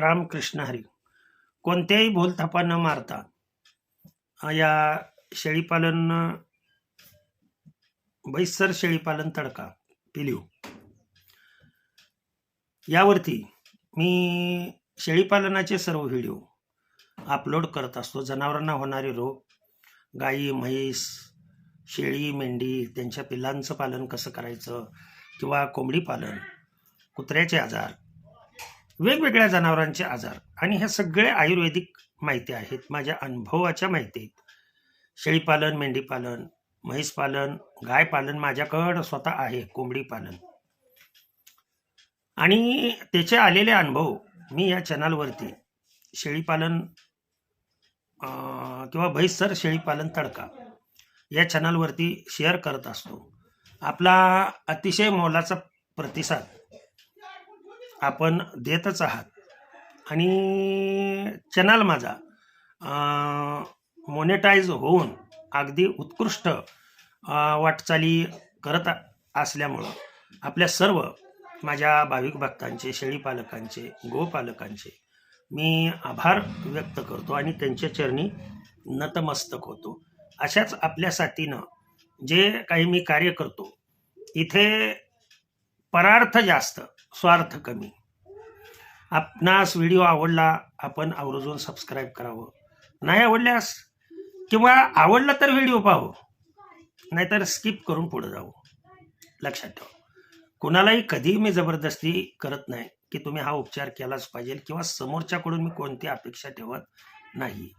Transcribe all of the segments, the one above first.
रामकृष्ण हरी. कोणत्याही भूलथापा न मारता या शेळीपालन बैसर शेळीपालन तडका पिलिओ यावरती मी शेळीपालनाचे सर्व व्हिडिओ अपलोड करत असतो. जनावरांना होणारे रोग गाई म्हैस शेळी मेंढी त्यांच्या पिल्लांचं पालन कसं करायचं किंवा कोंबडी पालन कुत्र्याचे आजार वेगवेगळ्या जनावरांचे आजार. आणि हे सगळे आयुर्वेदिक माहिती आहेत. माझ्या अनुभवाच्या माहिती आहेत. शेळीपालन मेंढीपालन म्हैस पालन गाय पालन माझ्याकडं स्वतः आहे. कोंबडी पालन. आणि त्याचे आलेले अनुभव मी या चॅनलवरती शेळीपालन किंवा भैसर शेळीपालन तडका या चॅनलवरती शेअर करत असतो. आपला अतिशय मोलाचा प्रतिसाद आपण देतच आहात. आणि चॅनल माझा मोनेटाईज होऊन अगदी उत्कृष्ट वाटचाली करत आ- असल्यामुळं आपल्या सर्व माझ्या भाविक भक्तांचे शेळीपालकांचे गोपालकांचे मी आभार व्यक्त करतो आणि त्यांच्या चरणी नतमस्तक होतो. अशाच आपल्या साथीनं जे काही मी कार्य करतो इथे परार्थ जास्त स्वार्थ कमी. आपणास व्हिडिओ आवडला आपण आवर्जून सबस्क्राईब करावं. नाही आवडल्यास किंवा आवडला तर व्हिडिओ पाहू नाहीतर स्किप करून पुढे जाऊ लक्षात ठेवा. कुणालाही कधीही मी जबरदस्ती करत नाही की तुम्ही हा उपचार केलाच पाहिजे किंवा समोरच्याकडून मी कोणती अपेक्षा ठेवत नाही.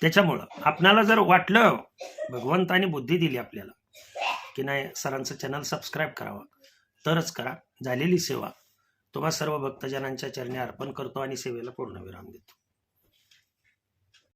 त्याच्यामुळं आपणाला जर वाटलं भगवंताने बुद्धी दिली आपल्याला की नाही सरांचं चॅनल सबस्क्राईब करावं. तरच करा. झालेली सेवा. तुम्हा सर्व भक्तजनांच्या चरणी अर्पण करतो आणि सेवेला पूर्ण विराम देतो.